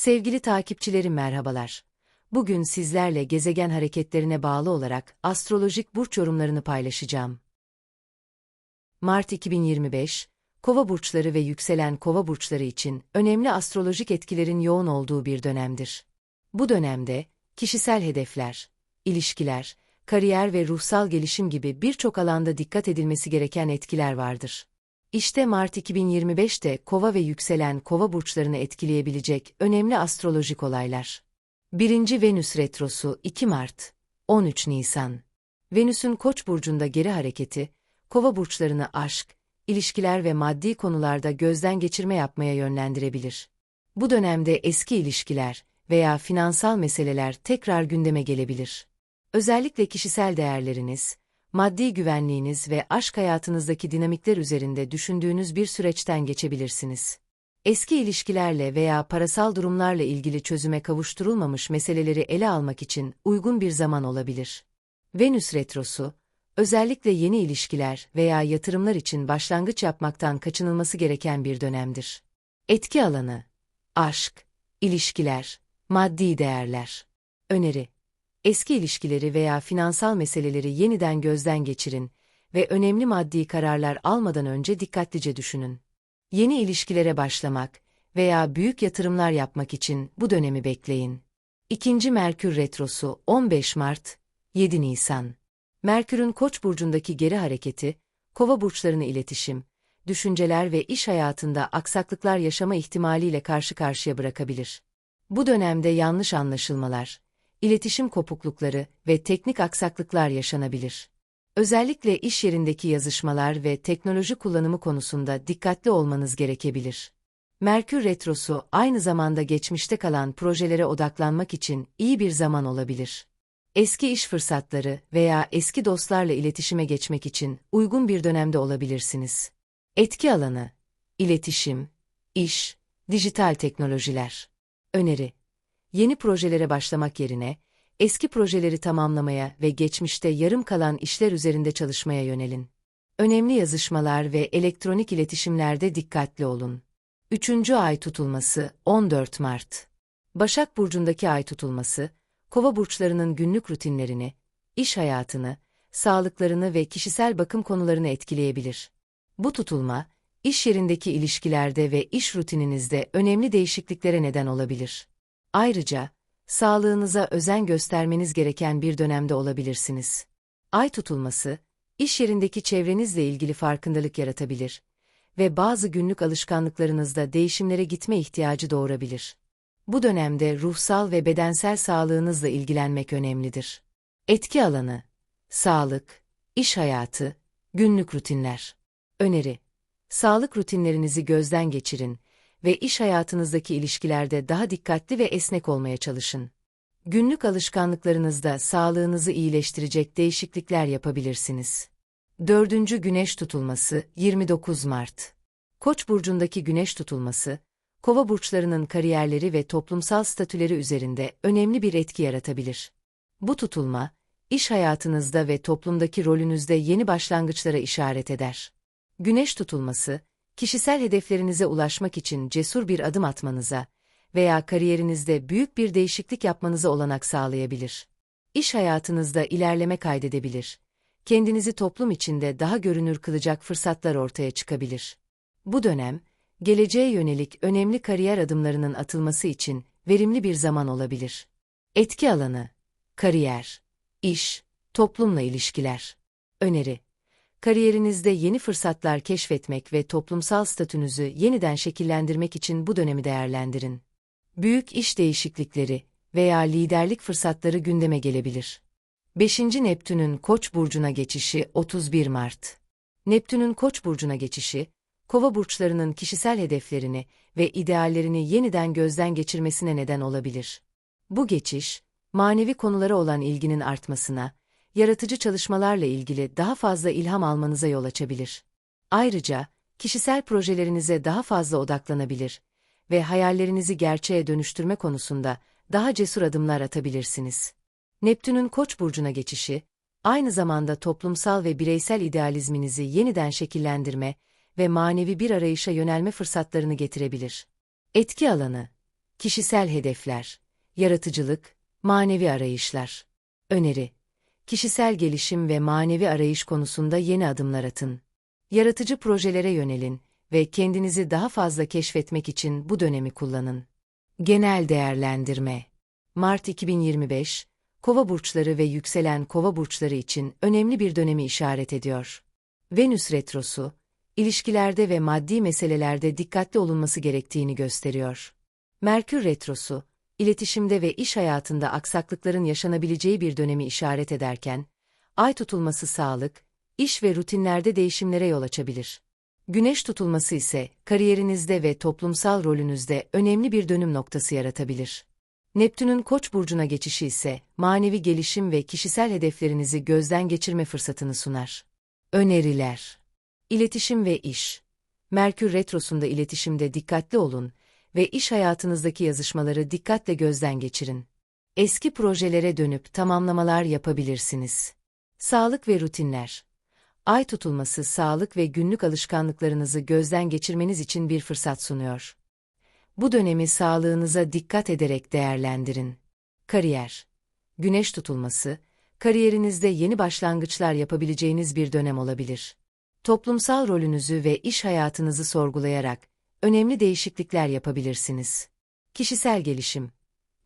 Sevgili takipçilerim merhabalar. Bugün sizlerle gezegen hareketlerine bağlı olarak astrolojik burç yorumlarını paylaşacağım. Mart 2025, Kova burçları ve yükselen Kova burçları için önemli astrolojik etkilerin yoğun olduğu bir dönemdir. Bu dönemde kişisel hedefler, ilişkiler, kariyer ve ruhsal gelişim gibi birçok alanda dikkat edilmesi gereken etkiler vardır. İşte Mart 2025'te Kova ve yükselen Kova burçlarını etkileyebilecek önemli astrolojik olaylar. 1. Venüs retrosu 2 Mart 13 Nisan. Venüs'ün Koç burcunda geri hareketi Kova burçlarını aşk, ilişkiler ve maddi konularda gözden geçirme yapmaya yönlendirebilir. Bu dönemde eski ilişkiler veya finansal meseleler tekrar gündeme gelebilir. Özellikle kişisel değerleriniz, maddi güvenliğiniz ve aşk hayatınızdaki dinamikler üzerinde düşündüğünüz bir süreçten geçebilirsiniz. Eski ilişkilerle veya parasal durumlarla ilgili çözüme kavuşturulmamış meseleleri ele almak için uygun bir zaman olabilir. Venüs retrosu, özellikle yeni ilişkiler veya yatırımlar için başlangıç yapmaktan kaçınılması gereken bir dönemdir. Etki alanı, aşk, ilişkiler, maddi değerler. Öneri Eski ilişkileri veya finansal meseleleri yeniden gözden geçirin ve önemli maddi kararlar almadan önce dikkatlice düşünün. Yeni ilişkilere başlamak veya büyük yatırımlar yapmak için bu dönemi bekleyin. İkinci Merkür Retrosu 15 Mart 7 Nisan Merkür'ün Koç burcundaki geri hareketi, Kova burçlarını iletişim, düşünceler ve iş hayatında aksaklıklar yaşama ihtimaliyle karşı karşıya bırakabilir. Bu dönemde yanlış anlaşılmalar, iletişim kopuklukları ve teknik aksaklıklar yaşanabilir. Özellikle iş yerindeki yazışmalar ve teknoloji kullanımı konusunda dikkatli olmanız gerekebilir. Merkür Retrosu aynı zamanda geçmişte kalan projelere odaklanmak için iyi bir zaman olabilir. Eski iş fırsatları veya eski dostlarla iletişime geçmek için uygun bir dönemde olabilirsiniz. Etki alanı, iletişim, iş, dijital teknolojiler. Öneri yeni projelere başlamak yerine, eski projeleri tamamlamaya ve geçmişte yarım kalan işler üzerinde çalışmaya yönelin. Önemli yazışmalar ve elektronik iletişimlerde dikkatli olun. Üçüncü ay tutulması 14 Mart. Başak Burcu'ndaki ay tutulması, kova burçlarının günlük rutinlerini, iş hayatını, sağlıklarını ve kişisel bakım konularını etkileyebilir. Bu tutulma, iş yerindeki ilişkilerde ve iş rutininizde önemli değişikliklere neden olabilir. Ayrıca, sağlığınıza özen göstermeniz gereken bir dönemde olabilirsiniz. Ay tutulması, iş yerindeki çevrenizle ilgili farkındalık yaratabilir ve bazı günlük alışkanlıklarınızda değişimlere gitme ihtiyacı doğurabilir. Bu dönemde ruhsal ve bedensel sağlığınızla ilgilenmek önemlidir. Etki alanı, sağlık, iş hayatı, günlük rutinler. Öneri, sağlık rutinlerinizi gözden geçirin ve iş hayatınızdaki ilişkilerde daha dikkatli ve esnek olmaya çalışın. Günlük alışkanlıklarınızda sağlığınızı iyileştirecek değişiklikler yapabilirsiniz. Dördüncü Güneş Tutulması 29 Mart Koç burcundaki güneş tutulması, kova burçlarının kariyerleri ve toplumsal statüleri üzerinde önemli bir etki yaratabilir. Bu tutulma, iş hayatınızda ve toplumdaki rolünüzde yeni başlangıçlara işaret eder. Güneş tutulması, kişisel hedeflerinize ulaşmak için cesur bir adım atmanıza veya kariyerinizde büyük bir değişiklik yapmanıza olanak sağlayabilir. İş hayatınızda ilerleme kaydedebilir. Kendinizi toplum içinde daha görünür kılacak fırsatlar ortaya çıkabilir. Bu dönem, geleceğe yönelik önemli kariyer adımlarının atılması için verimli bir zaman olabilir. Etki alanı, kariyer, iş, toplumla ilişkiler. Öneri kariyerinizde yeni fırsatlar keşfetmek ve toplumsal statünüzü yeniden şekillendirmek için bu dönemi değerlendirin. Büyük iş değişiklikleri veya liderlik fırsatları gündeme gelebilir. 5. Neptün'ün Koç burcuna geçişi 31 Mart. Neptün'ün Koç burcuna geçişi, Kova burçlarının kişisel hedeflerini ve ideallerini yeniden gözden geçirmesine neden olabilir. Bu geçiş, manevi konulara olan ilginin artmasına yaratıcı çalışmalarla ilgili daha fazla ilham almanıza yol açabilir. Ayrıca, kişisel projelerinize daha fazla odaklanabilir ve hayallerinizi gerçeğe dönüştürme konusunda daha cesur adımlar atabilirsiniz. Neptün'ün Koç burcuna geçişi, aynı zamanda toplumsal ve bireysel idealizminizi yeniden şekillendirme ve manevi bir arayışa yönelme fırsatlarını getirebilir. Etki alanı, Kişisel hedefler, yaratıcılık, manevi arayışlar. Öneri. Kişisel gelişim ve manevi arayış konusunda yeni adımlar atın. Yaratıcı projelere yönelin ve kendinizi daha fazla keşfetmek için bu dönemi kullanın. Genel değerlendirme. Mart 2025, Kova burçları ve yükselen Kova burçları için önemli bir dönemi işaret ediyor. Venüs retrosu, ilişkilerde ve maddi meselelerde dikkatli olunması gerektiğini gösteriyor. Merkür retrosu, iletişimde ve iş hayatında aksaklıkların yaşanabileceği bir dönemi işaret ederken, ay tutulması sağlık, iş ve rutinlerde değişimlere yol açabilir. Güneş tutulması ise kariyerinizde ve toplumsal rolünüzde önemli bir dönüm noktası yaratabilir. Neptün'ün Koç burcuna geçişi ise manevi gelişim ve kişisel hedeflerinizi gözden geçirme fırsatını sunar. Öneriler İletişim ve iş Merkür retrosunda iletişimde dikkatli olun ve iş hayatınızdaki yazışmaları dikkatle gözden geçirin. Eski projelere dönüp tamamlamalar yapabilirsiniz. Sağlık ve rutinler Ay tutulması sağlık ve günlük alışkanlıklarınızı gözden geçirmeniz için bir fırsat sunuyor. Bu dönemi sağlığınıza dikkat ederek değerlendirin. Kariyer Güneş tutulması, kariyerinizde yeni başlangıçlar yapabileceğiniz bir dönem olabilir. Toplumsal rolünüzü ve iş hayatınızı sorgulayarak önemli değişiklikler yapabilirsiniz. Kişisel gelişim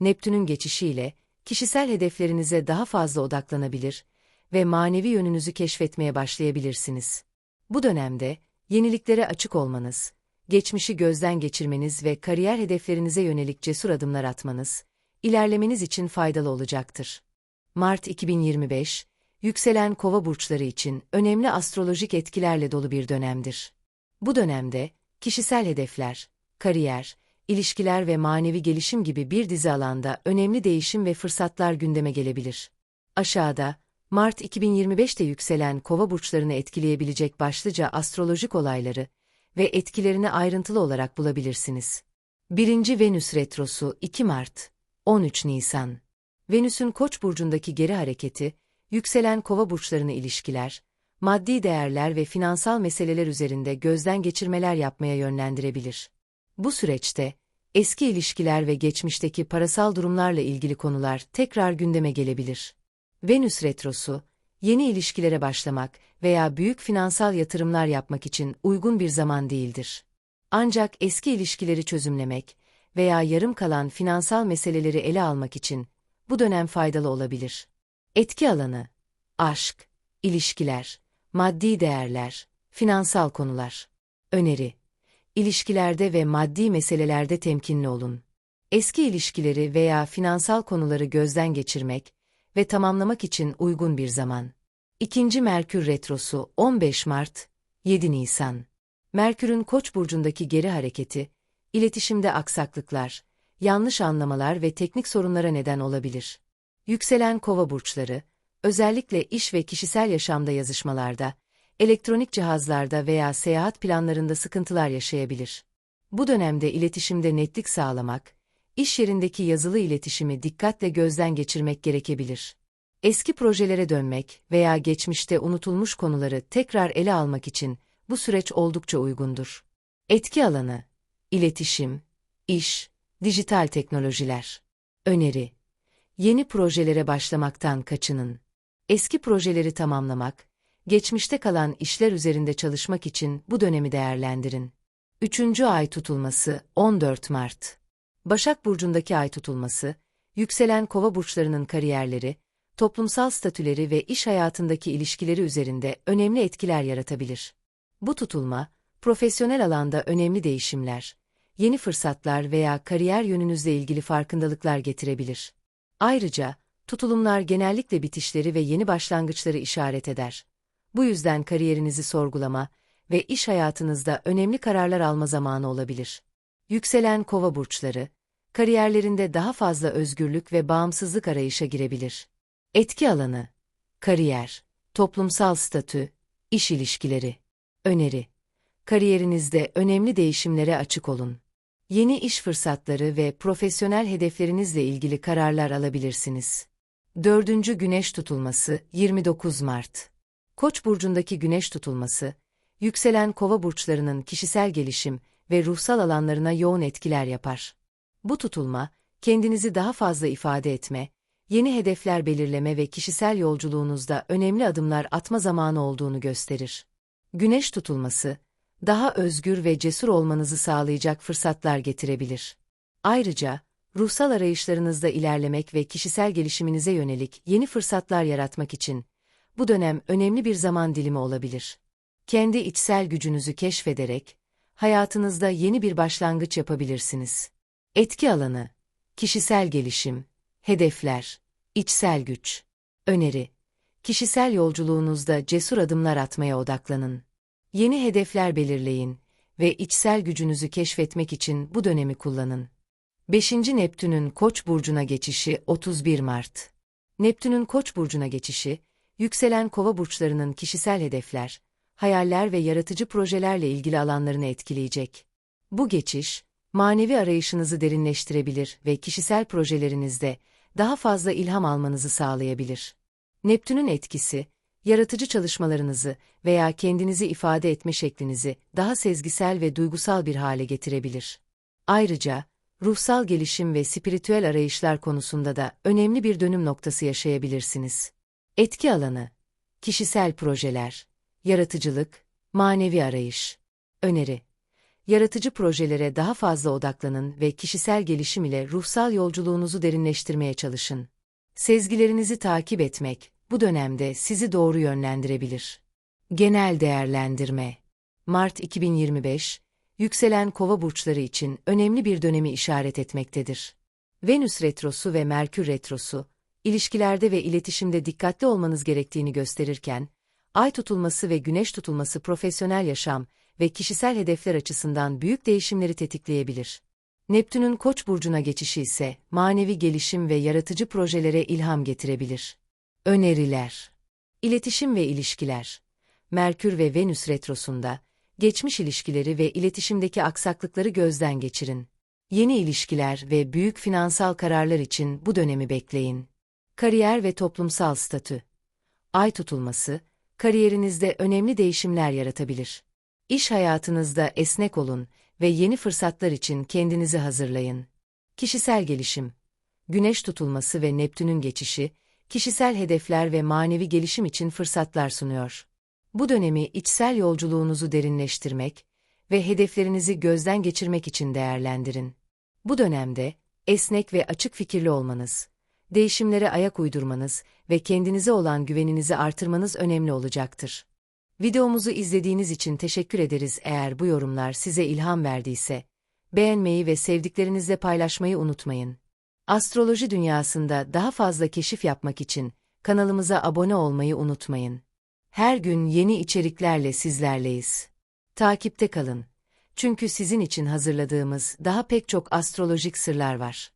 Neptün'ün geçişiyle kişisel hedeflerinize daha fazla odaklanabilir ve manevi yönünüzü keşfetmeye başlayabilirsiniz. Bu dönemde yeniliklere açık olmanız, geçmişi gözden geçirmeniz ve kariyer hedeflerinize yönelik cesur adımlar atmanız, ilerlemeniz için faydalı olacaktır. Mart 2025, yükselen kova burçları için önemli astrolojik etkilerle dolu bir dönemdir. Bu dönemde, kişisel hedefler, kariyer, ilişkiler ve manevi gelişim gibi bir dizi alanda önemli değişim ve fırsatlar gündeme gelebilir. Aşağıda, Mart 2025'te yükselen kova burçlarını etkileyebilecek başlıca astrolojik olayları ve etkilerini ayrıntılı olarak bulabilirsiniz. 1. Venüs Retrosu 2 Mart 13 Nisan Venüs'ün Koç burcundaki geri hareketi, yükselen kova burçlarını ilişkiler, maddi değerler ve finansal meseleler üzerinde gözden geçirmeler yapmaya yönlendirebilir. Bu süreçte, eski ilişkiler ve geçmişteki parasal durumlarla ilgili konular tekrar gündeme gelebilir. Venüs Retrosu, yeni ilişkilere başlamak veya büyük finansal yatırımlar yapmak için uygun bir zaman değildir. Ancak eski ilişkileri çözümlemek veya yarım kalan finansal meseleleri ele almak için bu dönem faydalı olabilir. Etki alanı, aşk, ilişkiler, maddi değerler, finansal konular. Öneri, ilişkilerde ve maddi meselelerde temkinli olun. Eski ilişkileri veya finansal konuları gözden geçirmek ve tamamlamak için uygun bir zaman. İkinci Merkür Retrosu 15 Mart, 7 Nisan. Merkür'ün Koç burcundaki geri hareketi, iletişimde aksaklıklar, yanlış anlamalar ve teknik sorunlara neden olabilir. Yükselen Kova burçları, özellikle iş ve kişisel yaşamda yazışmalarda, elektronik cihazlarda veya seyahat planlarında sıkıntılar yaşayabilir. Bu dönemde iletişimde netlik sağlamak, iş yerindeki yazılı iletişimi dikkatle gözden geçirmek gerekebilir. Eski projelere dönmek veya geçmişte unutulmuş konuları tekrar ele almak için bu süreç oldukça uygundur. Etki alanı, iletişim, iş, dijital teknolojiler. Öneri, yeni projelere başlamaktan kaçının. Eski projeleri tamamlamak, geçmişte kalan işler üzerinde çalışmak için bu dönemi değerlendirin. Üçüncü ay tutulması 14 Mart. Başak Burcu'ndaki ay tutulması, yükselen kova burçlarının kariyerleri, toplumsal statüleri ve iş hayatındaki ilişkileri üzerinde önemli etkiler yaratabilir. Bu tutulma, profesyonel alanda önemli değişimler, yeni fırsatlar veya kariyer yönünüzle ilgili farkındalıklar getirebilir. Ayrıca, tutulumlar genellikle bitişleri ve yeni başlangıçları işaret eder. Bu yüzden kariyerinizi sorgulama ve iş hayatınızda önemli kararlar alma zamanı olabilir. Yükselen kova burçları, kariyerlerinde daha fazla özgürlük ve bağımsızlık arayışa girebilir. Etki alanı, kariyer, toplumsal statü, iş ilişkileri. Öneri, kariyerinizde önemli değişimlere açık olun. Yeni iş fırsatları ve profesyonel hedeflerinizle ilgili kararlar alabilirsiniz. Dördüncü Güneş Tutulması 29 Mart Koç burcundaki güneş tutulması, yükselen kova burçlarının kişisel gelişim ve ruhsal alanlarına yoğun etkiler yapar. Bu tutulma, kendinizi daha fazla ifade etme, yeni hedefler belirleme ve kişisel yolculuğunuzda önemli adımlar atma zamanı olduğunu gösterir. Güneş tutulması, daha özgür ve cesur olmanızı sağlayacak fırsatlar getirebilir. Ayrıca, ruhsal arayışlarınızda ilerlemek ve kişisel gelişiminize yönelik yeni fırsatlar yaratmak için, bu dönem önemli bir zaman dilimi olabilir. Kendi içsel gücünüzü keşfederek, hayatınızda yeni bir başlangıç yapabilirsiniz. Etki alanı, kişisel gelişim, hedefler, içsel güç. Öneri, kişisel yolculuğunuzda cesur adımlar atmaya odaklanın. Yeni hedefler belirleyin ve içsel gücünüzü keşfetmek için bu dönemi kullanın. 5. Neptün'ün Koç burcuna geçişi 31 Mart. Neptün'ün Koç burcuna geçişi, yükselen Kova burçlarının kişisel hedefler, hayaller ve yaratıcı projelerle ilgili alanlarını etkileyecek. Bu geçiş, manevi arayışınızı derinleştirebilir ve kişisel projelerinizde daha fazla ilham almanızı sağlayabilir. Neptün'ün etkisi, yaratıcı çalışmalarınızı veya kendinizi ifade etme şeklinizi daha sezgisel ve duygusal bir hale getirebilir. Ayrıca, ruhsal gelişim ve spiritüel arayışlar konusunda da önemli bir dönüm noktası yaşayabilirsiniz. Etki alanı, kişisel projeler, yaratıcılık, manevi arayış. Öneri, yaratıcı projelere daha fazla odaklanın ve kişisel gelişim ile ruhsal yolculuğunuzu derinleştirmeye çalışın. Sezgilerinizi takip etmek, bu dönemde sizi doğru yönlendirebilir. Genel değerlendirme Mart 2025, yükselen kova burçları için önemli bir dönemi işaret etmektedir. Venüs retrosu ve Merkür retrosu, ilişkilerde ve iletişimde dikkatli olmanız gerektiğini gösterirken, ay tutulması ve güneş tutulması profesyonel yaşam ve kişisel hedefler açısından büyük değişimleri tetikleyebilir. Neptün'ün Koç burcuna geçişi ise manevi gelişim ve yaratıcı projelere ilham getirebilir. Öneriler İletişim ve ilişkiler Merkür ve Venüs retrosunda, geçmiş ilişkileri ve iletişimdeki aksaklıkları gözden geçirin. Yeni ilişkiler ve büyük finansal kararlar için bu dönemi bekleyin. Kariyer ve toplumsal statü Ay tutulması, kariyerinizde önemli değişimler yaratabilir. İş hayatınızda esnek olun ve yeni fırsatlar için kendinizi hazırlayın. Kişisel gelişim Güneş tutulması ve Neptün'ün geçişi, kişisel hedefler ve manevi gelişim için fırsatlar sunuyor. Bu dönemi içsel yolculuğunuzu derinleştirmek ve hedeflerinizi gözden geçirmek için değerlendirin. Bu dönemde esnek ve açık fikirli olmanız, değişimlere ayak uydurmanız ve kendinize olan güveninizi artırmanız önemli olacaktır. Videomuzu izlediğiniz için teşekkür ederiz eğer bu yorumlar size ilham verdiyse, beğenmeyi ve sevdiklerinizle paylaşmayı unutmayın. Astroloji dünyasında daha fazla keşif yapmak için kanalımıza abone olmayı unutmayın. Her gün yeni içeriklerle sizlerleyiz. Takipte kalın. Çünkü sizin için hazırladığımız daha pek çok astrolojik sırlar var.